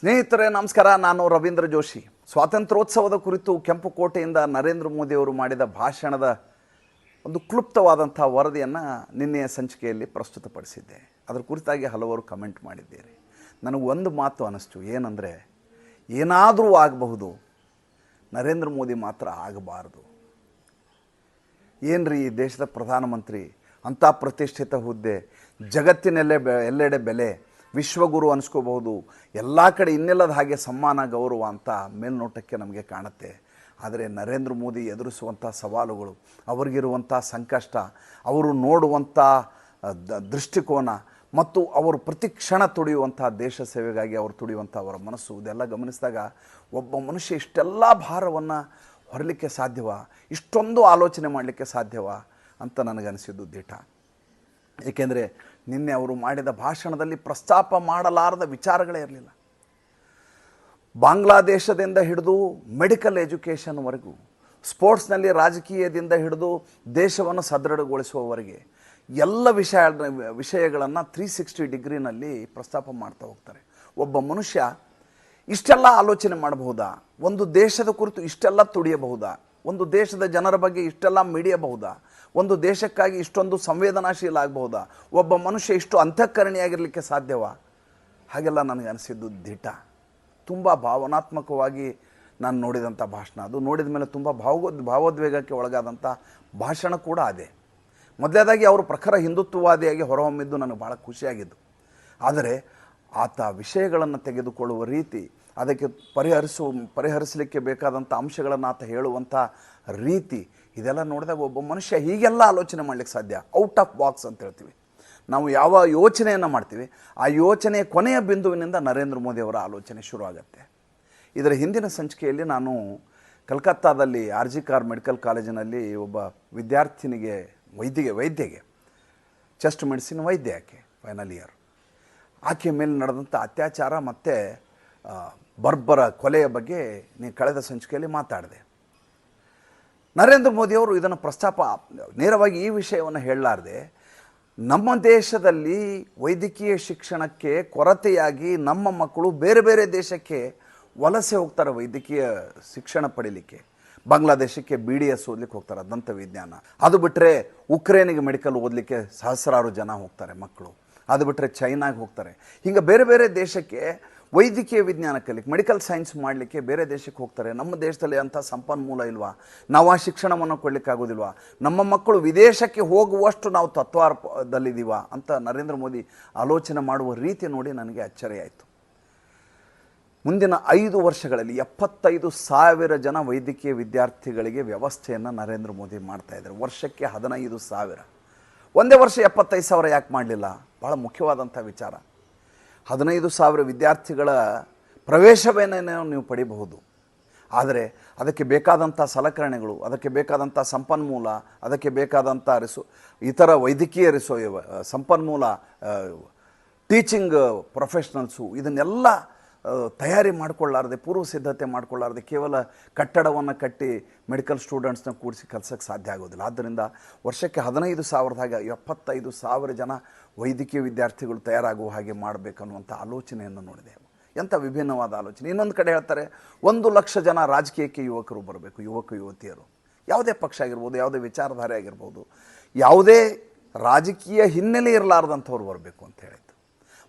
ಸ್ನೇಹಿತರೆ, ನಮಸ್ಕಾರ. ನಾನು ರವೀಂದ್ರ ಜೋಶಿ. ಸ್ವಾತಂತ್ರ್ಯೋತ್ಸವದ ಕುರಿತು ಕೆಂಪುಕೋಟೆಯಿಂದ ನರೇಂದ್ರ ಮೋದಿಯವರು ಮಾಡಿದ ಭಾಷಣದ ಒಂದು ಕ್ಲುಪ್ತವಾದಂಥ ವರದಿಯನ್ನು ನಿನ್ನೆಯ ಸಂಚಿಕೆಯಲ್ಲಿ ಪ್ರಸ್ತುತಪಡಿಸಿದ್ದೆ. ಅದರ ಕುರಿತಾಗಿ ಹಲವರು ಕಮೆಂಟ್ ಮಾಡಿದ್ದೀರಿ. ನನಗೆ ಒಂದು ಮಾತು ಅನ್ನಿಸ್ತು ಏನಂದರೆ, ಏನಾದರೂ ಆಗಬಹುದು, ನರೇಂದ್ರ ಮೋದಿ ಮಾತ್ರ ಆಗಬಾರ್ದು. ಏನ್ರಿ ಈ ದೇಶದ ಪ್ರಧಾನಮಂತ್ರಿ ಅಂಥ ಪ್ರತಿಷ್ಠಿತ ಹುದ್ದೆ, ಜಗತ್ತಿನಲ್ಲೇ ಬೆ, ಎಲ್ಲೆಡೆ ಬೆಲೆ ವಿಶ್ವಗುರು ಅನಿಸ್ಕೋಬಹುದು. ಎಲ್ಲ ಕಡೆ ಇನ್ನೆಲ್ಲದ ಹಾಗೆ ಸಮ್ಮಾನ, ಗೌರವ ಅಂತ ಮೇಲ್ನೋಟಕ್ಕೆ ನಮಗೆ ಕಾಣುತ್ತೆ. ಆದರೆ ನರೇಂದ್ರ ಮೋದಿ ಎದುರಿಸುವಂಥ ಸವಾಲುಗಳು ಅವರಿಗಿರುವಂಥ ಸಂಕಷ್ಟ, ಅವರು ನೋಡುವಂಥ ದೃಷ್ಟಿಕೋನ ಮತ್ತು ಅವರು ಪ್ರತಿ ಕ್ಷಣ ತುಡಿಯುವಂಥ ದೇಶ ಸೇವೆಗಾಗಿ ಅವರು ತುಡಿಯುವಂಥ ಅವರ ಮನಸ್ಸು, ಇದೆಲ್ಲ ಗಮನಿಸಿದಾಗ ಒಬ್ಬ ಮನುಷ್ಯ ಇಷ್ಟೆಲ್ಲ ಭಾರವನ್ನು ಹೊರಲಿಕ್ಕೆ ಸಾಧ್ಯವ? ಇಷ್ಟೊಂದು ಆಲೋಚನೆ ಮಾಡಲಿಕ್ಕೆ ಸಾಧ್ಯವ? ಅಂತ ನನಗನಿಸಿದ್ದು ದಿಟ. ಏಕೆಂದರೆ ನಿನ್ನೆ ಅವರು ಮಾಡಿದ ಭಾಷಣದಲ್ಲಿ ಪ್ರಸ್ತಾಪ ಮಾಡಲಾರದ ವಿಚಾರಗಳೇ ಇರಲಿಲ್ಲ. ಬಾಂಗ್ಲಾದೇಶದಿಂದ ಹಿಡಿದು ಮೆಡಿಕಲ್ ಎಜುಕೇಷನ್ವರೆಗೂ ಸ್ಪೋರ್ಟ್ಸ್ನಲ್ಲಿ ರಾಜಕೀಯದಿಂದ ಹಿಡಿದು ದೇಶವನ್ನು ಸದೃಢಗೊಳಿಸುವವರೆಗೆ ಎಲ್ಲ ವಿಷಯ, ವಿಷಯಗಳನ್ನು ತ್ರೀ ಸಿಕ್ಸ್ಟಿ ಡಿಗ್ರಿನಲ್ಲಿ ಪ್ರಸ್ತಾಪ ಮಾಡ್ತಾ ಹೋಗ್ತಾರೆ. ಒಬ್ಬ ಮನುಷ್ಯ ಇಷ್ಟೆಲ್ಲ ಆಲೋಚನೆ ಮಾಡಬಹುದಾ? ಒಂದು ದೇಶದ ಕುರಿತು ಇಷ್ಟೆಲ್ಲ ತುಡಿಯಬಹುದಾ? ಒಂದು ದೇಶದ ಜನರ ಬಗ್ಗೆ ಇಷ್ಟೆಲ್ಲ ಮಿಡಿಯಬಹುದಾ? ಒಂದು ದೇಶಕ್ಕಾಗಿ ಇಷ್ಟೊಂದು ಸಂವೇದನಾಶೀಲ ಆಗಬಹುದಾ? ಒಬ್ಬ ಮನುಷ್ಯ ಇಷ್ಟು ಅಂತಃಕರಣಿಯಾಗಿರಲಿಕ್ಕೆ ಸಾಧ್ಯವಾ? ಹಾಗೆಲ್ಲ ನನಗೆ ಅನಿಸಿದ್ದು ದಿಟ. ತುಂಬ ಭಾವನಾತ್ಮಕವಾಗಿ ನಾನು ನೋಡಿದಂಥ ಭಾಷಣ ಅದು. ನೋಡಿದ ಮೇಲೆ ತುಂಬ ಭಾವೋದ್ ಭಾವೋದ್ವೇಗಕ್ಕೆ ಒಳಗಾದಂಥ ಭಾಷಣ ಕೂಡ ಅದೇ. ಮೊದಲೇದಾಗಿ ಅವರು ಪ್ರಖರ ಹಿಂದುತ್ವವಾದಿಯಾಗಿ ಹೊರಹೊಮ್ಮಿದ್ದು ನನಗೆ ಭಾಳ ಖುಷಿಯಾಗಿದ್ದು. ಆದರೆ ಆತ ವಿಷಯಗಳನ್ನು ತೆಗೆದುಕೊಳ್ಳುವ ರೀತಿ ಅದಕ್ಕೆ ಪರಿಹರಿಸುವ ಪರಿಹರಿಸಲಿಕ್ಕೆ ಬೇಕಾದಂಥ ಅಂಶಗಳನ್ನು ಆತ ಹೇಳುವಂಥ ರೀತಿ ಇದೆಲ್ಲ ನೋಡಿದಾಗ ಒಬ್ಬ ಮನುಷ್ಯ ಹೀಗೆಲ್ಲ ಆಲೋಚನೆ ಮಾಡಲಿಕ್ಕೆ ಸಾಧ್ಯ. ಔಟ್ ಆಫ್ ಬಾಕ್ಸ್ ಅಂತ ಹೇಳ್ತೀವಿ. ನಾವು ಯಾವ ಯೋಚನೆಯನ್ನು ಮಾಡ್ತೀವಿ, ಆ ಯೋಚನೆಯ ಕೊನೆಯ ಬಿಂದುವಿನಿಂದ ನರೇಂದ್ರ ಮೋದಿ ಅವರ ಆಲೋಚನೆ ಶುರುವಾಗತ್ತೆ ಇದರ ಹಿಂದಿನ ಸಂಚಿಕೆಯಲ್ಲಿ ನಾನು ಕಲ್ಕತ್ತಾದಲ್ಲಿ ಆರ್ ಜಿ ಕಾರ್ ಮೆಡಿಕಲ್ ಕಾಲೇಜಿನಲ್ಲಿ ಒಬ್ಬ ವಿದ್ಯಾರ್ಥಿನಿಗೆ, ವೈದ್ಯಗೆ ವೈದ್ಯಗೆ ಚೆಸ್ಟ್ ಮೆಡಿಸಿನ್ ವೈದ್ಯ ಆಕೆ ಫೈನಲ್ ಇಯರ್ ಆಕೆ ಮೇಲೆ ನಡೆದಂಥ ಅತ್ಯಾಚಾರ ಮತ್ತು ಬರ್ಬರ ಕೊಲೆಯ ಬಗ್ಗೆ ನೀವು ಕಳೆದ ಸಂಚಿಕೆಯಲ್ಲಿ ಮಾತಾಡಿದೆ. ನರೇಂದ್ರ ಮೋದಿಯವರು ಇದನ್ನು ಪ್ರಸ್ತಾಪ, ನೇರವಾಗಿ ಈ ವಿಷಯವನ್ನು ಹೇಳಲಾರ್ದೆ, ನಮ್ಮ ದೇಶದಲ್ಲಿ ವೈದ್ಯಕೀಯ ಶಿಕ್ಷಣಕ್ಕೆ ಕೊರತೆಯಾಗಿ ನಮ್ಮ ಮಕ್ಕಳು ಬೇರೆ ಬೇರೆ ದೇಶಕ್ಕೆ ವಲಸೆ ಹೋಗ್ತಾರೆ ವೈದ್ಯಕೀಯ ಶಿಕ್ಷಣ ಪಡೀಲಿಕ್ಕೆ. ಬಾಂಗ್ಲಾದೇಶಕ್ಕೆ ಬಿ ಡಿ ಎಸ್ ಓದ್ಲಿಕ್ಕೆ ಹೋಗ್ತಾರೆ, ದಂತ ವಿಜ್ಞಾನ. ಅದು ಬಿಟ್ಟರೆ ಉಕ್ರೇನಿಗೆ ಮೆಡಿಕಲ್ ಓದಲಿಕ್ಕೆ ಸಹಸ್ರಾರು ಜನ ಹೋಗ್ತಾರೆ ಮಕ್ಕಳು. ಅದು ಬಿಟ್ಟರೆ ಚೈನಾಗೆ ಹೋಗ್ತಾರೆ. ಹಿಂಗೆ ಬೇರೆ ಬೇರೆ ದೇಶಕ್ಕೆ ವೈದ್ಯಕೀಯ ವಿಜ್ಞಾನ ಕಲಿಕೆ ಮೆಡಿಕಲ್ ಸೈನ್ಸ್ ಮಾಡಲಿಕ್ಕೆ ಬೇರೆ ದೇಶಕ್ಕೆ ಹೋಗ್ತಾರೆ. ನಮ್ಮ ದೇಶದಲ್ಲಿ ಅಂಥ ಸಂಪನ್ಮೂಲ ಇಲ್ವಾ? ನಾವು ಆ ಶಿಕ್ಷಣವನ್ನು ಕೊಡಲಿಕ್ಕಾಗೋದಿಲ್ವಾ? ನಮ್ಮ ಮಕ್ಕಳು ವಿದೇಶಕ್ಕೆ ಹೋಗುವಷ್ಟು ನಾವು ತತ್ವಾರ್ಪದಲ್ಲಿದ್ದೀವ? ಅಂತ ನರೇಂದ್ರ ಮೋದಿ ಆಲೋಚನೆ ಮಾಡುವ ರೀತಿ ನೋಡಿ ನನಗೆ ಅಚ್ಚರಿ ಆಯಿತು. ಮುಂದಿನ ಐದು ವರ್ಷಗಳಲ್ಲಿ ಎಪ್ಪತ್ತೈದು ಸಾವಿರ ಜನ ವೈದ್ಯಕೀಯ ವಿದ್ಯಾರ್ಥಿಗಳಿಗೆ ವ್ಯವಸ್ಥೆಯನ್ನು ನರೇಂದ್ರ ಮೋದಿ ಮಾಡ್ತಾ ಇದ್ದಾರೆ. ವರ್ಷಕ್ಕೆ ಹದಿನೈದು ಸಾವಿರ. ಒಂದೇ ವರ್ಷ ಎಪ್ಪತ್ತೈದು ಸಾವಿರ ಯಾಕೆ ಮಾಡಲಿಲ್ಲ? ಭಾಳ ಮುಖ್ಯವಾದಂಥ ವಿಚಾರ. ಹದಿನೈದು ಸಾವಿರ ವಿದ್ಯಾರ್ಥಿಗಳ ಪ್ರವೇಶವೇನೇನೋ ನೀವು ಪಡಿಬಹುದು. ಆದರೆ ಅದಕ್ಕೆ ಬೇಕಾದಂಥ ಸಲಕರಣೆಗಳು, ಅದಕ್ಕೆ ಬೇಕಾದಂಥ ಸಂಪನ್ಮೂಲ, ಅದಕ್ಕೆ ಬೇಕಾದಂಥ ರಿಸೋ, ಇತರ ವೈದ್ಯಕೀಯ ರಿಸೋ, ಸಂಪನ್ಮೂಲ ಟೀಚಿಂಗ್ ಪ್ರೊಫೆಷ್ನಲ್ಸು ಇದನ್ನೆಲ್ಲ ತಯಾರಿ ಮಾಡಿಕೊಳ್ಳಾರದೆ, ಪೂರ್ವ ಸಿದ್ಧತೆ ಮಾಡಿಕೊಳ್ಳಾರದೆ, ಕೇವಲ ಕಟ್ಟಡವನ್ನು ಕಟ್ಟಿ ಮೆಡಿಕಲ್ ಸ್ಟೂಡೆಂಟ್ಸ್ನ ಕೂಡಿಸಿ ಕಲ್ಸೋಕ್ಕೆ ಸಾಧ್ಯ ಆಗೋದಿಲ್ಲ. ಆದ್ದರಿಂದ ವರ್ಷಕ್ಕೆ ಹದಿನೈದು ಸಾವಿರದಾಗ ಎಪ್ಪತ್ತೈದು ಸಾವಿರ ಜನ ವೈದ್ಯಕೀಯ ವಿದ್ಯಾರ್ಥಿಗಳು ತಯಾರಾಗುವ ಹಾಗೆ ಮಾಡಬೇಕನ್ನುವಂಥ ಆಲೋಚನೆಯನ್ನು ನೋಡಿದೆ. ಎಂಥ ವಿಭಿನ್ನವಾದ ಆಲೋಚನೆ. ಇನ್ನೊಂದು ಕಡೆ ಹೇಳ್ತಾರೆ, ಒಂದು ಲಕ್ಷ ಜನ ರಾಜಕೀಯಕ್ಕೆ ಯುವಕರು ಬರಬೇಕು, ಯುವಕ ಯುವತಿಯರು. ಯಾವುದೇ ಪಕ್ಷ ಆಗಿರ್ಬೋದು, ಯಾವುದೇ ವಿಚಾರಧಾರೆ ಆಗಿರ್ಬೋದು, ಯಾವುದೇ ರಾಜಕೀಯ ಹಿನ್ನೆಲೆ ಇರಲಾರ್ದಂಥವ್ರು ಬರಬೇಕು ಅಂತ ಹೇಳಿದ್ದು.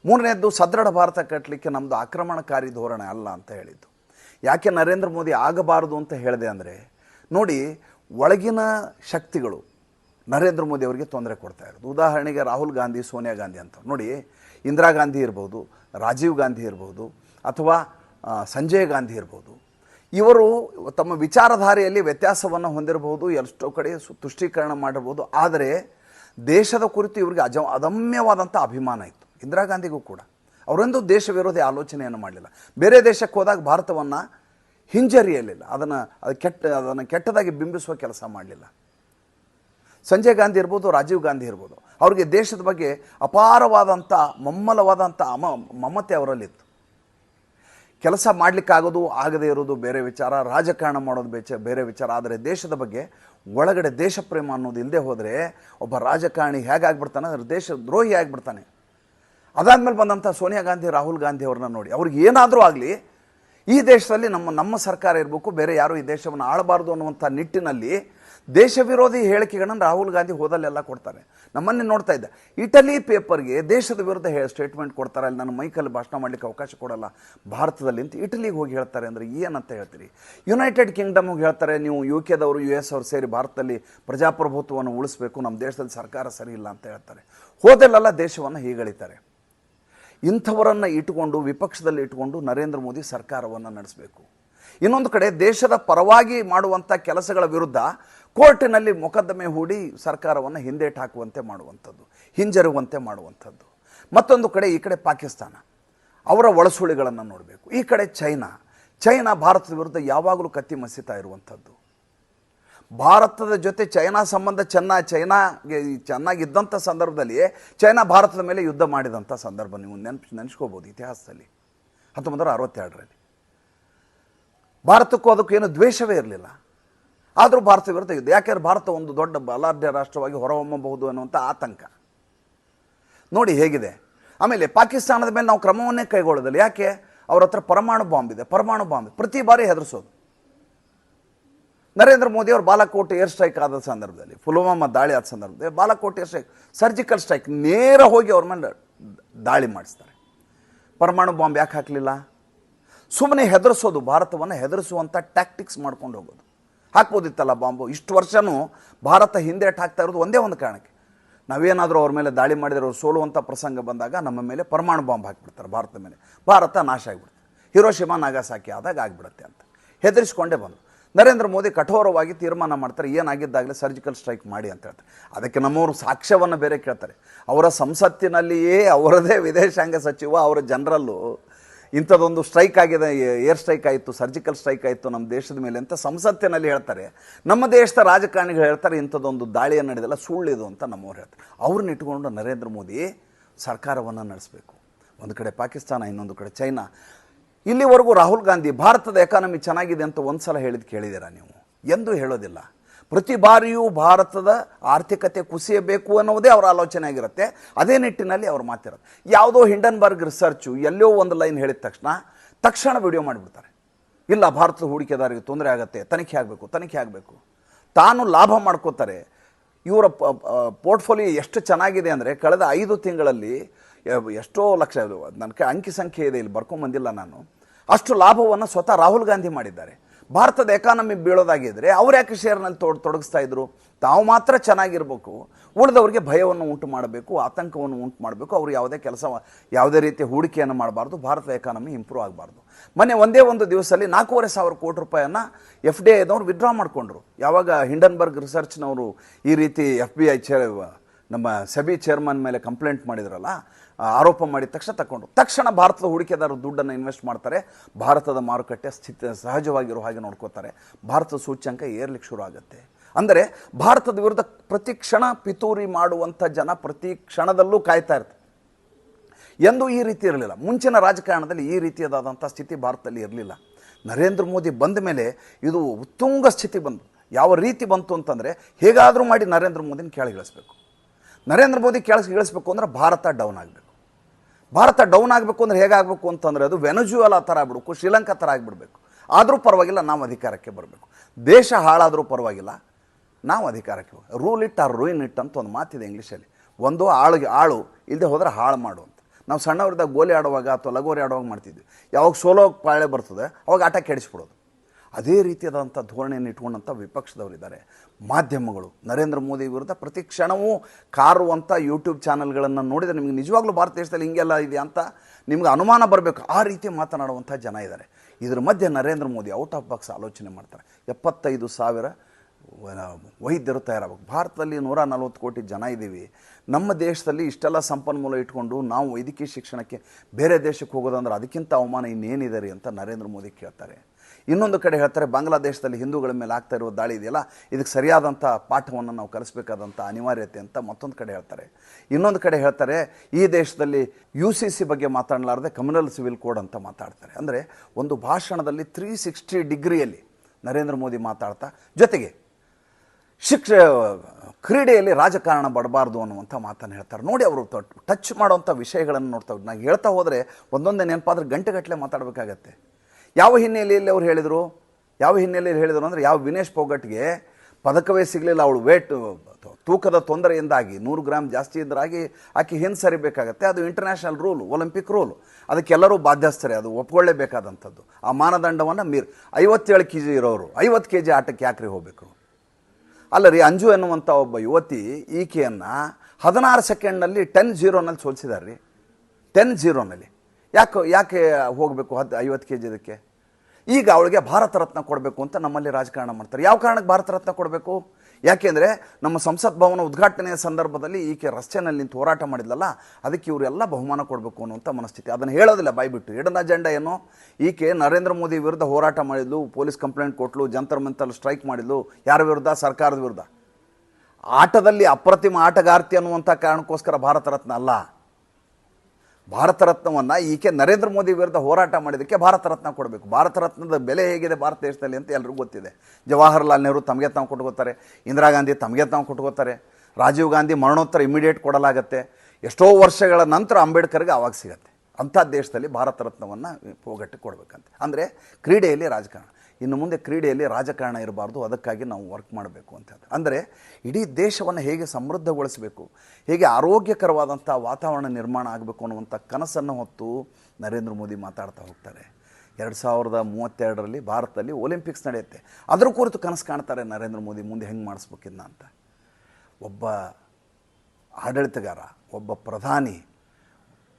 ಮೂರನೇದ್ದು, ಸದೃಢ ಭಾರತ ಕಟ್ಟಲಿಕ್ಕೆ ನಮ್ಮದು ಆಕ್ರಮಣಕಾರಿ ಧೋರಣೆ ಅಲ್ಲ ಅಂತ ಹೇಳಿದ್ದು. ಯಾಕೆ ನರೇಂದ್ರ ಮೋದಿ ಆಗಬಾರದು ಅಂತ ಹೇಳಿದೆ ಅಂದರೆ, ನೋಡಿ, ಒಳಗಿನ ಶಕ್ತಿಗಳು ನರೇಂದ್ರ ಮೋದಿ ಅವರಿಗೆ ತೊಂದರೆ ಕೊಡ್ತಾ ಇರೋದು. ಉದಾಹರಣೆಗೆ ರಾಹುಲ್ ಗಾಂಧಿ, ಸೋನಿಯಾ ಗಾಂಧಿ ಅಂತ ನೋಡಿ, ಇಂದಿರಾ ಗಾಂಧಿ ಇರ್ಬೋದು, ರಾಜೀವ್ ಗಾಂಧಿ ಇರ್ಬೋದು, ಅಥವಾ ಸಂಜಯ್ ಗಾಂಧಿ ಇರ್ಬೋದು. ಇವರು ತಮ್ಮ ವಿಚಾರಧಾರೆಯಲ್ಲಿ ವ್ಯತ್ಯಾಸವನ್ನು ಹೊಂದಿರಬಹುದು ಎಷ್ಟೋ ಕಡೆ ತುಷ್ಟೀಕರಣ ಮಾಡಿರ್ಬೋದು. ಆದರೆ, ದೇಶದ ಕುರಿತು ಇವರಿಗೆ ಅಜ ಅದಮ್ಯವಾದಂಥ ಅಭಿಮಾನ ಇತ್ತು. ಇಂದಿರಾ ಗಾಂಧಿಗೂ ಕೂಡ. ಅವರೊಂದು ದೇಶ ವಿರೋಧಿ ಆಲೋಚನೆಯನ್ನು ಮಾಡಲಿಲ್ಲ. ಬೇರೆ ದೇಶಕ್ಕೆ ಹೋದಾಗ ಭಾರತವನ್ನು ಹಿಂಜರಿಯಲಿಲ್ಲ. ಅದನ್ನು, ಅದು ಕೆಟ್ಟ, ಅದನ್ನು ಕೆಟ್ಟದಾಗಿ ಬಿಂಬಿಸುವ ಕೆಲಸ ಮಾಡಲಿಲ್ಲ. ಸಂಜಯ್ ಗಾಂಧಿ ಇರ್ಬೋದು, ರಾಜೀವ್ ಗಾಂಧಿ ಇರ್ಬೋದು. ಅವ್ರಿಗೆ ದೇಶದ ಬಗ್ಗೆ ಅಪಾರವಾದಂಥ ಮಮ್ಮಲವಾದಂಥ ಅಮ, ಮಮತೆ ಅವರಲ್ಲಿತ್ತು. ಕೆಲಸ ಮಾಡಲಿಕ್ಕಾಗೋದು ಆಗದೇ ಇರೋದು ಬೇರೆ ವಿಚಾರ, ರಾಜಕಾರಣ ಮಾಡೋದು ಬೇಚ, ಬೇರೆ ವಿಚಾರ. ಆದರೆ ದೇಶದ ಬಗ್ಗೆ ಒಳಗಡೆ ದೇಶ ಪ್ರೇಮ ಅನ್ನೋದು ಇಲ್ಲದೆ ಹೋದರೆ ಒಬ್ಬ ರಾಜಕಾರಣಿ ಹೇಗಾಗ್ಬಿಡ್ತಾನೆ? ಅಂದರೆ ದೇಶ ದ್ರೋಹಿ ಆಗಿಬಿಡ್ತಾನೆ. ಅದಾದ್ಮೇಲೆ ಬಂದಂಥ ಸೋನಿಯಾ ಗಾಂಧಿ, ರಾಹುಲ್ ಗಾಂಧಿ ಅವ್ರನ್ನ ನೋಡಿ. ಅವ್ರಿಗೆ ಏನಾದರೂ ಆಗಲಿ, ಈ ದೇಶದಲ್ಲಿ ನಮ್ಮ ನಮ್ಮ ಸರ್ಕಾರ ಇರಬೇಕು, ಬೇರೆ ಯಾರೂ ಈ ದೇಶವನ್ನು ಆಳಬಾರ್ದು ಅನ್ನುವಂಥ ನಿಟ್ಟಿನಲ್ಲಿ ದೇಶ ವಿರೋಧಿ ಹೇಳಿಕೆಗಳನ್ನು ರಾಹುಲ್ ಗಾಂಧಿ ಹೋದಲ್ಲೆಲ್ಲ ಕೊಡ್ತಾರೆ. ನಮ್ಮನ್ನೇ ನೋಡ್ತಾ ಇದ್ದೆ. ಇಟಲಿ ಪೇಪರ್ಗೆ ದೇಶದ ವಿರುದ್ಧ ಹೇ ಸ್ಟೇಟ್ಮೆಂಟ್ ಕೊಡ್ತಾರೆ ಅಲ್ಲಿ ನಾನು ಮೈಕಲ್ಲಿ ಭಾಷಣ ಮಾಡಲಿಕ್ಕೆ ಅವಕಾಶ ಕೊಡಲ್ಲ, ಭಾರತದಲ್ಲಿ ಅಂತ ಇಟಲಿಗೆ ಹೋಗಿ ಹೇಳ್ತಾರೆ ಅಂದರೆ ಏನಂತ ಹೇಳ್ತೀರಿ? ಯುನೈಟೆಡ್ ಕಿಂಗ್ಡಮ್ಗೆ ಹೇಳ್ತಾರೆ, ನೀವು ಯು ಕೆದವರು ಯು ಎಸ್ ಅವರು ಸೇರಿ ಭಾರತದಲ್ಲಿ ಪ್ರಜಾಪ್ರಭುತ್ವವನ್ನು ಉಳಿಸ್ಬೇಕು, ನಮ್ಮ ದೇಶದಲ್ಲಿ ಸರ್ಕಾರ ಸರಿ ಇಲ್ಲ ಅಂತ ಹೇಳ್ತಾರೆ. ಹೋದಲ್ಲೆಲ್ಲ ದೇಶವನ್ನು ಹೀಗಳಿತಾರೆ. ಇಂಥವರನ್ನು ಇಟ್ಟುಕೊಂಡು, ವಿಪಕ್ಷದಲ್ಲಿ ಇಟ್ಟುಕೊಂಡು ನರೇಂದ್ರ ಮೋದಿ ಸರ್ಕಾರವನ್ನು ನಡೆಸಬೇಕು. ಇನ್ನೊಂದು ಕಡೆ ದೇಶದ ಪರವಾಗಿ ಮಾಡುವಂಥ ಕೆಲಸಗಳ ವಿರುದ್ಧ ಕೋರ್ಟಿನಲ್ಲಿ ಮೊಕದ್ದಮೆ ಹೂಡಿ ಸರ್ಕಾರವನ್ನು ಹಿಂದೇಟು ಹಾಕುವಂತೆ ಮಾಡುವಂಥದ್ದು ಹಿಂಜರುಗುವಂತೆ ಮಾಡುವಂಥದ್ದು. ಮತ್ತೊಂದು ಕಡೆ ಈ ಕಡೆ ಪಾಕಿಸ್ತಾನ, ಅವರ ಒಳಸುಳಿಗಳನ್ನು ನೋಡಬೇಕು. ಈ ಕಡೆ ಚೈನಾ ಚೈನಾ ಭಾರತದ ವಿರುದ್ಧ ಯಾವಾಗಲೂ ಕತ್ತಿ ಮಸಿತಾ ಇರುವಂಥದ್ದು. ಭಾರತದ ಜೊತೆ ಚೈನಾ ಸಂಬಂಧ ಚೆನ್ನ, ಚೈನಾಗೆ ಚೆನ್ನಾಗಿದ್ದಂಥ ಸಂದರ್ಭದಲ್ಲಿ ಚೈನಾ ಭಾರತದ ಮೇಲೆ ಯುದ್ಧ ಮಾಡಿದಂಥ ಸಂದರ್ಭ ನೀವು ನೆನಪು, ನೆನೆಸ್ಕೋಬೋದು ಇತಿಹಾಸದಲ್ಲಿ. ಹತ್ತೊಂಬತ್ತು ನೂರ ಅರವತ್ತೆರಡರಲ್ಲಿ. ಭಾರತಕ್ಕೂ ಅದಕ್ಕೂ ಏನು ದ್ವೇಷವೇ ಇರಲಿಲ್ಲ. ಆದರೂ ಭಾರತ ವಿರುದ್ಧ ಯುದ್ಧ. ಯಾಕೆಂದ್ರೆ ಭಾರತ ಒಂದು ದೊಡ್ಡ ಬಲಾಢ್ಯ ರಾಷ್ಟ್ರವಾಗಿ ಹೊರಹೊಮ್ಮಬಹುದು ಅನ್ನುವಂಥ ಆತಂಕ. ನೋಡಿ ಹೇಗಿದೆ. ಆಮೇಲೆ ಪಾಕಿಸ್ತಾನದ ಮೇಲೆ ನಾವು ಕ್ರಮವನ್ನೇ ಕೈಗೊಳ್ಳೋದಿಲ್ಲ. ಯಾಕೆ? ಅವ್ರ ಹತ್ರ ಪರಮಾಣು ಬಾಂಬ್ ಇದೆ, ಪರಮಾಣು ಬಾಂಬ್ ಪ್ರತಿ ಬಾರಿ ಹೆದರಿಸೋದು. ನರೇಂದ್ರ ಮೋದಿ ಅವರು ಬಾಲಾಕೋಟ್ ಏರ್ ಸ್ಟ್ರೈಕ್ ಆದ ಸಂದರ್ಭದಲ್ಲಿ, ಪುಲ್ವಾಮಾ ದಾಳಿ ಆದ ಸಂದರ್ಭದಲ್ಲಿ, Balakot air strike, surgical strike, ನೇರ ಹೋಗಿ ಅವ್ರ ಮೇಲೆ ದಾಳಿ ಮಾಡಿಸ್ತಾರೆ. ಪರಮಾಣು ಬಾಂಬ್ ಯಾಕೆ ಹಾಕಲಿಲ್ಲ? ಸುಮ್ಮನೆ ಹೆದರಿಸೋದು, ಭಾರತವನ್ನು ಹೆದರಿಸುವಂಥ ಟ್ಯಾಕ್ಟಿಕ್ಸ್ ಮಾಡ್ಕೊಂಡು ಹೋಗೋದು. ಹಾಕ್ಬೋದಿತ್ತಲ್ಲ ಬಾಂಬು? ಇಷ್ಟು ವರ್ಷವೂ ಭಾರತ ಹಿಂದೇಟ್ ಹಾಕ್ತಾ ಇರೋದು ಒಂದೇ ಒಂದು ಕಾರಣಕ್ಕೆ. ನಾವೇನಾದರೂ ಅವ್ರ ಮೇಲೆ ದಾಳಿ ಮಾಡಿದರೆ ಅವ್ರು ಸೋಲುವಂಥ ಪ್ರಸಂಗ ಬಂದಾಗ ನಮ್ಮ ಮೇಲೆ ಪರಮಾಣು ಬಾಂಬ್ ಹಾಕಿಬಿಡ್ತಾರೆ ಭಾರತದ ಮೇಲೆ. ಭಾರತ ನಾಶ ಆಗಿಬಿಡುತ್ತೆ. ಹಿರೋಶಿಮಾ, ನಾಗಾಸಾಕಿ ಆದಾಗ ಆಗಿಬಿಡುತ್ತೆ ಅಂತ. ಹೆದರಿಸ್ಕೊಂಡೇ ಬಂದು ನರೇಂದ್ರ ಮೋದಿ ಕಠೋರವಾಗಿ ತೀರ್ಮಾನ ಮಾಡ್ತಾರೆ, ಏನಾಗಿದ್ದಾಗಲೇ ಸರ್ಜಿಕಲ್ ಸ್ಟ್ರೈಕ್ ಮಾಡಿ ಅಂತ ಹೇಳ್ತಾರೆ. ಅದಕ್ಕೆ ನಮ್ಮವರು ಸಾಕ್ಷ್ಯವನ್ನು ಬೇರೆ ಕೇಳ್ತಾರೆ. ಅವರ ಸಂಸತ್ತಿನಲ್ಲಿಯೇ ಅವರದೇ ವಿದೇಶಾಂಗ ಸಚಿವ, ಅವರ ಜನರಲ್ಲು ಇಂಥದ್ದೊಂದು ಸ್ಟ್ರೈಕ್ ಆಗಿದೆ, ಏರ್ ಸ್ಟ್ರೈಕ್ ಆಯಿತು, ಸರ್ಜಿಕಲ್ ಸ್ಟ್ರೈಕ್ ಆಯಿತು ನಮ್ಮ ದೇಶದ ಮೇಲೆ ಅಂತ ಸಂಸತ್ತಿನಲ್ಲಿ ಹೇಳ್ತಾರೆ. ನಮ್ಮ ದೇಶದ ರಾಜಕಾರಣಿಗಳು ಹೇಳ್ತಾರೆ ಇಂಥದ್ದೊಂದು ದಾಳಿಯನ್ನು ನಡೆದಿಲ್ಲ, ಸುಳ್ಳಿದು ಅಂತ ನಮ್ಮವ್ರು ಹೇಳ್ತಾರೆ. ಅವ್ರನ್ನ ಇಟ್ಕೊಂಡು ನರೇಂದ್ರ ಮೋದಿ ಸರ್ಕಾರವನ್ನು ನಡೆಸಬೇಕು. ಒಂದು ಕಡೆ ಪಾಕಿಸ್ತಾನ, ಇನ್ನೊಂದು ಕಡೆ ಚೈನಾ. ಇಲ್ಲಿವರೆಗೂ ರಾಹುಲ್ ಗಾಂಧಿ ಭಾರತದ ಎಕಾನಮಿ ಚೆನ್ನಾಗಿದೆ ಅಂತ ಒಂದು ಸಲ ಹೇಳಿದ್ದು ಕೇಳಿದ್ದೀರಾ ನೀವು? ಎಂದೂ ಹೇಳೋದಿಲ್ಲ. ಪ್ರತಿ ಬಾರಿಯೂ ಭಾರತದ ಆರ್ಥಿಕತೆ ಕುಸಿಯಬೇಕು ಅನ್ನೋದೇ ಅವರ ಆಲೋಚನೆ ಆಗಿರುತ್ತೆ. ಅದೇ ನಿಟ್ಟಿನಲ್ಲಿ ಅವ್ರು ಮಾತಿರೋದು. ಯಾವುದೋ ಹಿಂಡನ್ಬರ್ಗ್ ರಿಸರ್ಚು ಎಲ್ಲೋ ಒಂದು ಲೈನ್ ಹೇಳಿದ ತಕ್ಷಣ ತಕ್ಷಣ ವಿಡಿಯೋ ಮಾಡಿಬಿಡ್ತಾರೆ. ಇಲ್ಲ, ಭಾರತದ ಹೂಡಿಕೆದಾರರಿಗೆ ತೊಂದರೆ ಆಗುತ್ತೆ, ತನಿಖೆ ಆಗಬೇಕು ತನಿಖೆ ಆಗಬೇಕು. ತಾನು ಲಾಭ ಮಾಡ್ಕೋತಾರೆ. ಇವರ ಪೋರ್ಟ್ಫೋಲಿಯೋ ಎಷ್ಟು ಚೆನ್ನಾಗಿದೆ ಅಂದರೆ ಕಳೆದ ಐದು ತಿಂಗಳಲ್ಲಿ ಎಷ್ಟೋ ಲಕ್ಷ ನನ್ನ ಅಂಕಿ ಸಂಖ್ಯೆ ಇದೆ, ಇಲ್ಲಿ ಬರ್ಕೊಂಬಂದಿಲ್ಲ ನಾನು. ಅಷ್ಟು ಲಾಭವನ್ನು ಸ್ವತಃ ರಾಹುಲ್ ಗಾಂಧಿ ಮಾಡಿದ್ದಾರೆ. ಭಾರತದ ಎಕಾನಮಿ ಬೀಳೋದಾಗಿದ್ದರೆ ಅವ್ರು ಯಾಕೆ ಶೇರ್ನಲ್ಲಿ ತೊಡ್, ತೊಡಗಿಸ್ತಾ ಇದ್ರು? ತಾವು ಮಾತ್ರ ಚೆನ್ನಾಗಿರ್ಬೇಕು. ಉಳಿದವ್ರಿಗೆ ಭಯವನ್ನು ಉಂಟು ಮಾಡಬೇಕು, ಆತಂಕವನ್ನು ಉಂಟು ಮಾಡಬೇಕು. ಅವರು ಯಾವುದೇ ಕೆಲಸ ಯಾವುದೇ ರೀತಿಯ ಹೂಡಿಕೆಯನ್ನು ಮಾಡಬಾರ್ದು, ಭಾರತದ ಎಕಾನಮಿ ಇಂಪ್ರೂವ್ ಆಗಬಾರ್ದು. ಮೊನ್ನೆ ಒಂದೇ ಒಂದು ದಿವಸದಲ್ಲಿ ನಾಲ್ಕೂವರೆ ಸಾವಿರ ಕೋಟಿ ರೂಪಾಯಿಯನ್ನು ಎಫ್ ಡಿ ಐದವ್ರು ವಿಡ್ರಾ ಮಾಡಿಕೊಂಡ್ರು. ಯಾವಾಗ ಹಿಂಡನ್ಬರ್ಗ್ ರಿಸರ್ಚ್ನವರು ಈ ರೀತಿ ಎಫ್ ಬಿ ಐ ಚೇರ್ ನಮ್ಮ ಸೆಬಿ ಚೇರ್ಮನ್ ಮೇಲೆ ಕಂಪ್ಲೇಂಟ್ ಮಾಡಿದ್ರಲ್ಲ ಆರೋಪ ಮಾಡಿದ ತಕ್ಷಣ ತಗೊಂಡು. ತಕ್ಷಣ ಭಾರತದ ಹೂಡಿಕೆದಾರರು ದುಡ್ಡನ್ನು ಇನ್ವೆಸ್ಟ್ ಮಾಡ್ತಾರೆ. ಭಾರತದ ಮಾರುಕಟ್ಟೆ ಸ್ಥಿತಿ ಸಹಜವಾಗಿರೋ ಹಾಗೆ ನೋಡ್ಕೋತಾರೆ. ಭಾರತದ ಸೂಚ್ಯಂಕ ಏರ್ಲಿಕ್ಕೆ ಶುರು ಆಗುತ್ತೆ. ಅಂದರೆ ಭಾರತದ ವಿರುದ್ಧ ಪ್ರತಿ ಕ್ಷಣ ಪಿತೂರಿ ಮಾಡುವಂಥ ಜನ ಪ್ರತಿ ಕ್ಷಣದಲ್ಲೂ ಕಾಯ್ತಾ ಇರ್ತಾರೆ. ಎಂದು ಈ ರೀತಿ ಇರಲಿಲ್ಲ. ಮುಂಚಿನ ರಾಜಕಾರಣದಲ್ಲಿ ಈ ರೀತಿಯಾದಂಥ ಸ್ಥಿತಿ ಭಾರತದಲ್ಲಿ ಇರಲಿಲ್ಲ. ನರೇಂದ್ರ ಮೋದಿ ಬಂದ ಮೇಲೆ ಇದು ಉತ್ತುಂಗ ಸ್ಥಿತಿ ಬಂತು. ಯಾವ ರೀತಿ ಬಂತು ಅಂತಂದರೆ ಹೇಗಾದರೂ ಮಾಡಿ ನರೇಂದ್ರ ಮೋದಿನ ಕೆಳಗಿಳಿಸ್ಬೇಕು ನರೇಂದ್ರ ಮೋದಿ ಕೆಳಗೆ ಇಳಿಸ್ಬೇಕು ಅಂದರೆ ಭಾರತ ಡೌನ್ ಆಗಬೇಕು. ಭಾರತ ಡೌನ್ ಆಗಬೇಕು ಅಂದ್ರೆ ಹೇಗಾಗಬೇಕು ಅಂತಂದರೆ ಅದು ವೆನಜುವೆಲಾ ಥರ ಆಗ್ಬಿಡ್ಬೇಕು ಶ್ರೀಲಂಕಾ ಥರ ಆಗಿಬಿಡ್ಬೇಕು. ಆದರೂ ಪರವಾಗಿಲ್ಲ, ನಾವು ಅಧಿಕಾರಕ್ಕೆ ಬರಬೇಕು. ದೇಶ ಹಾಳಾದರೂ ಪರವಾಗಿಲ್ಲ, ನಾವು ಅಧಿಕಾರಕ್ಕೆ rule it or ruin it ಅಂತ ಒಂದು ಮಾತಿದೆ ಇಂಗ್ಲೀಷಲ್ಲಿ ಒಂದು ಆಳಿಗೆ ಆಳು ಇಲ್ಲದೆ ಹೋದರೆ ಹಾಳು ಮಾಡು ಅಂತ. ನಾವು ಸಣ್ಣವ್ರದಾಗ ಗೋಲಿ ಆಡುವಾಗ ಅಥವಾ ಲಗೋರಿ ಆಡುವಾಗ ಮಾಡ್ತಿದ್ವಿ. ಯಾವಾಗ ಸೋಲೋ ಪಾಳೆ ಬರ್ತದೆ, ಅವಾಗ ಆಟ ಕೆಡಿಸ್ಬಿಡೋದು. ಅದೇ ರೀತಿಯಾದಂಥ ಧೋರಣೆಯನ್ನು ಇಟ್ಕೊಂಡಂಥ ವಿಪಕ್ಷದವರಿದ್ದಾರೆ. ಮಾಧ್ಯಮಗಳು, ನರೇಂದ್ರ ಮೋದಿ ವಿರುದ್ಧ ಪ್ರತಿ ಕ್ಷಣವೂ ಕಾರುವಂಥ ಯೂಟ್ಯೂಬ್ ಚಾನಲ್ಗಳನ್ನು ನೋಡಿದರೆ ನಿಮಗೆ ನಿಜವಾಗ್ಲೂ ಭಾರತ ದೇಶದಲ್ಲಿ ಹಿಂಗೆಲ್ಲ ಇದೆ ಅಂತ ನಿಮ್ಗೆ ಅನುಮಾನ ಬರಬೇಕು. ಆ ರೀತಿ ಮಾತನಾಡುವಂಥ ಜನ ಇದ್ದಾರೆ. ಇದ್ರ ಮಧ್ಯೆ Narendra Modi out of box ಆಲೋಚನೆ ಮಾಡ್ತಾರೆ. ಎಪ್ಪತ್ತೈದು ಸಾವಿರ ವೈದ್ಯರು ತಯಾರಾಗಬೇಕು. ಭಾರತದಲ್ಲಿ ನೂರ ನಲ್ವತ್ತು ಕೋಟಿ ಜನ ಇದ್ದೀವಿ. ನಮ್ಮ ದೇಶದಲ್ಲಿ ಇಷ್ಟೆಲ್ಲ ಸಂಪನ್ಮೂಲ ಇಟ್ಕೊಂಡು ನಾವು ವೈದ್ಯಕೀಯ ಶಿಕ್ಷಣಕ್ಕೆ ಬೇರೆ ದೇಶಕ್ಕೆ ಹೋಗೋದಂದ್ರೆ ಅದಕ್ಕಿಂತ ಅವಮಾನ ಇನ್ನೇನಿದೆ ರೀ ಅಂತ ನರೇಂದ್ರ ಮೋದಿ ಕೇಳ್ತಾರೆ. ಇನ್ನೊಂದು ಕಡೆ ಹೇಳ್ತಾರೆ, ಬಾಂಗ್ಲಾದೇಶದಲ್ಲಿ ಹಿಂದೂಗಳ ಮೇಲೆ ಆಗ್ತಾ ಇರುವ ದಾಳಿ ಇದೆಯಲ್ಲ, ಇದಕ್ಕೆ ಸರಿಯಾದಂಥ ಪಾಠವನ್ನು ನಾವು ಕಲಿಸಬೇಕಾದಂಥ ಅನಿವಾರ್ಯತೆ ಅಂತ ಮತ್ತೊಂದು ಕಡೆ ಹೇಳ್ತಾರೆ. ಇನ್ನೊಂದು ಕಡೆ ಹೇಳ್ತಾರೆ, ಈ ದೇಶದಲ್ಲಿ ಯು ಸಿ ಸಿ ಬಗ್ಗೆ ಮಾತಾಡಲಾರದೆ ಕಮ್ಯುನಲ್ ಸಿವಿಲ್ ಕೋಡ್ ಅಂತ ಮಾತಾಡ್ತಾರೆ. ಅಂದರೆ ಒಂದು ಭಾಷಣದಲ್ಲಿ ತ್ರೀ ಸಿಕ್ಸ್ಟಿ ಡಿಗ್ರಿಯಲ್ಲಿ ನರೇಂದ್ರ ಮೋದಿ ಮಾತಾಡ್ತಾ, ಜೊತೆಗೆ ಶಿಕ್ಷ, ಕ್ರೀಡೆಯಲ್ಲಿ ರಾಜಕಾರಣ ಬಡಬಾರ್ದು ಅನ್ನುವಂಥ ಮಾತನ್ನು ಹೇಳ್ತಾರೆ. ನೋಡಿ ಅವರು ಟಚ್ ಮಾಡುವಂಥ ವಿಷಯಗಳನ್ನು ನೋಡ್ತಾ ನಾನು ಹೇಳ್ತಾ ಹೋದರೆ ಒಂದೊಂದೇ ನೆನಪಾದ್ರೆ ಗಂಟೆಗಟ್ಟಲೆ ಮಾತಾಡಬೇಕಾಗತ್ತೆ. ಯಾವ ಹಿನ್ನೆಲೆಯಲ್ಲಿ ಅವ್ರು ಹೇಳಿದರು? ಯಾವ ಹಿನ್ನೆಲೆಯಲ್ಲಿ ಹೇಳಿದರು ಅಂದರೆ ಯಾವ ವಿನೇಶ್ ಪೋಗಟ್ಗೆ ಪದಕವೇ ಸಿಗಲಿಲ್ಲ, ಅವಳು ವೇಟ್ ತೂಕದ ತೊಂದರೆಯಿಂದಾಗಿ, ನೂರು ಗ್ರಾಮ್ ಜಾಸ್ತಿ ಇದ್ದರಾಗಿ ಆಕೆ ಹಿಂದೆ ಸರಿಬೇಕಾಗತ್ತೆ ಅದು ಇಂಟರ್ನ್ಯಾಷನಲ್ ರೂಲು ಒಲಿಂಪಿಕ್ ರೂಲು ಅದಕ್ಕೆಲ್ಲರೂ ಬಾಧ್ಯಸ್ಥರೇ, ಅದು ಒಪ್ಕೊಳ್ಳೇಬೇಕಾದಂಥದ್ದು. ಆ ಮಾನದಂಡವನ್ನು ಮೀರಿ, ಐವತ್ತೇಳು ಕೆ ಜಿ ಇರೋರು, ಐವತ್ತು ಕೆ ಜಿ ಆಟಕ್ಕೆ ಯಾಕ್ರಿ ಹೋಗಬೇಕು? ಅಲ್ಲ ರೀ, ಅಂಜು ಎನ್ನುವಂಥ ಒಬ್ಬ ಯುವತಿ ಈಕೆಯನ್ನು ಹದಿನಾರು ಸೆಕೆಂಡ್ನಲ್ಲಿ ಟೆನ್ ಜೀರೋನಲ್ಲಿ ಸೋಲಿಸಿದಾರೆ ರೀ ಟೆನ್ ಜೀರೋನಲ್ಲಿ ಯಾಕೆ ಯಾಕೆ ಹೋಗಬೇಕು ಹತ್ತು ಐವತ್ತು ಕೆ ಜಿದಕ್ಕೆ ಈಗ ಅವಳಿಗೆ ಭಾರತ ರತ್ನ ಕೊಡಬೇಕು ಅಂತ ನಮ್ಮಲ್ಲಿ ರಾಜಕಾರಣ ಮಾಡ್ತಾರೆ. ಯಾವ ಕಾರಣಕ್ಕೆ ಭಾರತ ರತ್ನ ಕೊಡಬೇಕು? ಯಾಕೆಂದರೆ ನಮ್ಮ ಸಂಸತ್ ಭವನ ಉದ್ಘಾಟನೆಯ ಸಂದರ್ಭದಲ್ಲಿ ಈಕೆ ರಸ್ತೆನಲ್ಲಿ ನಿಂತು ಹೋರಾಟ ಮಾಡಿದ್ಲಲ್ಲ, ಅದಕ್ಕೆ ಇವರೆಲ್ಲ ಬಹುಮಾನ ಕೊಡಬೇಕು ಅನ್ನುವಂಥ ಮನಸ್ಥಿತಿ. ಅದನ್ನು ಹೇಳೋದಿಲ್ಲ, ಬಾಯ್ಬಿಟ್ಟು. ಹಿಡನ್ ಅಜೆಂಡಾ ಏನು? ಈಕೆ ನರೇಂದ್ರ ಮೋದಿ ವಿರುದ್ಧ ಹೋರಾಟ ಮಾಡಿದ್ಲು, ಪೊಲೀಸ್ ಕಂಪ್ಲೇಂಟ್ ಕೊಟ್ಲು, ಜಂತರ್ ಮಂತರ್ ಸ್ಟ್ರೈಕ್ ಮಾಡಿದ್ಲು. ಯಾರ ವಿರುದ್ಧ? ಸರ್ಕಾರದ ವಿರುದ್ಧ. ಆಟದಲ್ಲಿ ಅಪ್ರತಿಮ ಆಟಗಾರ್ತಿ ಅನ್ನುವಂಥ ಕಾರಣಕ್ಕೋಸ್ಕರ ಭಾರತ ರತ್ನ ಅಲ್ಲ. ಭಾರತ ರತ್ನವನ್ನು ಈಕೆ ನರೇಂದ್ರ ಮೋದಿ ವಿರುದ್ಧ ಹೋರಾಟ ಮಾಡಿದ್ದಕ್ಕೆ ಭಾರತ ರತ್ನ ಕೊಡಬೇಕು. ಭಾರತ ರತ್ನದ ಬೆಲೆ ಹೇಗಿದೆ ಭಾರತ ದೇಶದಲ್ಲಿ ಅಂತ ಎಲ್ರಿಗೂ ಗೊತ್ತಿದೆ. ಜವಾಹರ್ಲಾಲ್ ನೆಹರು ತಮಗೆ ತಾವು ಕೊಟ್ಕೋತಾರೆ. ಇಂದಿರಾ ಗಾಂಧಿ ತಮಗೆ ತಾವು ಕೊಟ್ಕೋತಾರೆ. ರಾಜೀವ್ ಗಾಂಧಿ ಮರಣೋತ್ತರ ಇಮಿಡಿಯೇಟ್ ಕೊಡಲಾಗತ್ತೆ. ಎಷ್ಟೋ ವರ್ಷಗಳ ನಂತರ ಅಂಬೇಡ್ಕರ್ಗೆ ಆವಾಗ ಸಿಗತ್ತೆ. ಅಂಥ ದೇಶದಲ್ಲಿ ಭಾರತ ರತ್ನವನ್ನು ಹೋಗಟ್ಟೆ ಕೊಡಬೇಕಂತೆ. ಅಂದರೆ ಕ್ರೀಡೆಯಲ್ಲಿ ರಾಜಕಾರಣ. ಇನ್ನು ಮುಂದೆ ಕ್ರೀಡೆಯಲ್ಲಿ ರಾಜಕಾರಣ ಇರಬಾರ್ದು, ಅದಕ್ಕಾಗಿ ನಾವು ವರ್ಕ್ ಮಾಡಬೇಕು ಅಂತ ಅಂದರೆ ಇಡೀ ದೇಶವನ್ನು ಹೇಗೆ ಸಮೃದ್ಧಗೊಳಿಸಬೇಕು, ಹೇಗೆ ಆರೋಗ್ಯಕರವಾದಂಥ ವಾತಾವರಣ ನಿರ್ಮಾಣ ಆಗಬೇಕು ಅನ್ನುವಂಥ ಕನಸನ್ನು ಹೊತ್ತು ನರೇಂದ್ರ ಮೋದಿ ಮಾತಾಡ್ತಾ ಹೋಗ್ತಾರೆ. ಎರಡು ಸಾವಿರದ ಮೂವತ್ತೆರಡರಲ್ಲಿ ಭಾರತದಲ್ಲಿ ಒಲಿಂಪಿಕ್ಸ್ ನಡೆಯುತ್ತೆ. ಅದರ ಕುರಿತು ಕನಸು ಕಾಣ್ತಾರೆ ನರೇಂದ್ರ ಮೋದಿ, ಮುಂದೆ ಹೆಂಗೆ ಮಾಡಿಸ್ಬೇಕಿನ್ನ ಅಂತ. ಒಬ್ಬ ಆಡಳಿತಗಾರ, ಒಬ್ಬ ಪ್ರಧಾನಿ,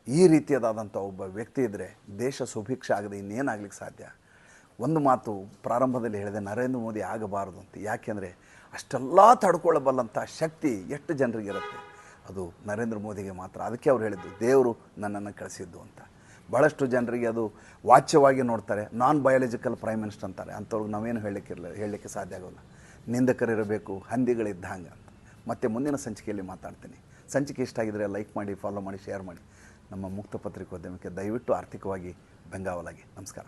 ಈ ರೀತಿಯಾದಂಥ ಒಬ್ಬ ವ್ಯಕ್ತಿ ಇದ್ದರೆ ದೇಶ ಸುಭಿಕ್ಷ ಆಗದೆ ಇನ್ನೇನಾಗ್ಲಿಕ್ಕೆ ಸಾಧ್ಯ? ಒಂದು ಮಾತು ಪ್ರಾರಂಭದಲ್ಲಿ ಹೇಳಿದೆ, ನರೇಂದ್ರ ಮೋದಿ ಆಗಬಾರದು ಅಂತ. ಯಾಕೆಂದರೆ ಅಷ್ಟೆಲ್ಲ ತಡ್ಕೊಳ್ಳಬಲ್ಲಂಥ ಶಕ್ತಿ ಎಷ್ಟು ಜನರಿಗಿರುತ್ತೆ? ಅದು ನರೇಂದ್ರ ಮೋದಿಗೆ ಮಾತ್ರ. ಅದಕ್ಕೆ ಅವ್ರು ಹೇಳಿದ್ದು, ದೇವರು ನನ್ನನ್ನು ಕಳಿಸಿದ್ದು ಅಂತ. ಭಾಳಷ್ಟು ಜನರಿಗೆ ಅದು ವಾಚ್ಯವಾಗಿ ನೋಡ್ತಾರೆ. ನಾನ್ ಬಯಾಲಜಿಕಲ್ ಪ್ರೈಮ್ ಮಿನಿಸ್ಟರ್ ಅಂತಾರೆ. ಅಂಥವ್ರಿಗೆ ನಾವೇನು ಹೇಳಲಿಕ್ಕಿರಲ್ಲ ಹೇಳಲಿಕ್ಕೆ ಸಾಧ್ಯ ಆಗೋಲ್ಲ. ನಿಂದಕರಿರಬೇಕು, ಹಂದಿಗಳಿದ್ದಂಗೆ ಅಂತ. ಮತ್ತೆ ಮುಂದಿನ ಸಂಚಿಕೆಯಲ್ಲಿ ಮಾತಾಡ್ತೀನಿ. ಸಂಚಿಕೆ ಇಷ್ಟ ಆಗಿದ್ರೆ ಲೈಕ್ ಮಾಡಿ ಫಾಲೋ ಮಾಡಿ ಶೇರ್ ಮಾಡಿ. ನಮ್ಮ ಮುಕ್ತ ಪತ್ರಿಕೋದ್ಯಮಕ್ಕೆ ದಯವಿಟ್ಟು ಆರ್ಥಿಕವಾಗಿ ಬೆಂಗಾವಲಾಗಿ. ನಮಸ್ಕಾರ.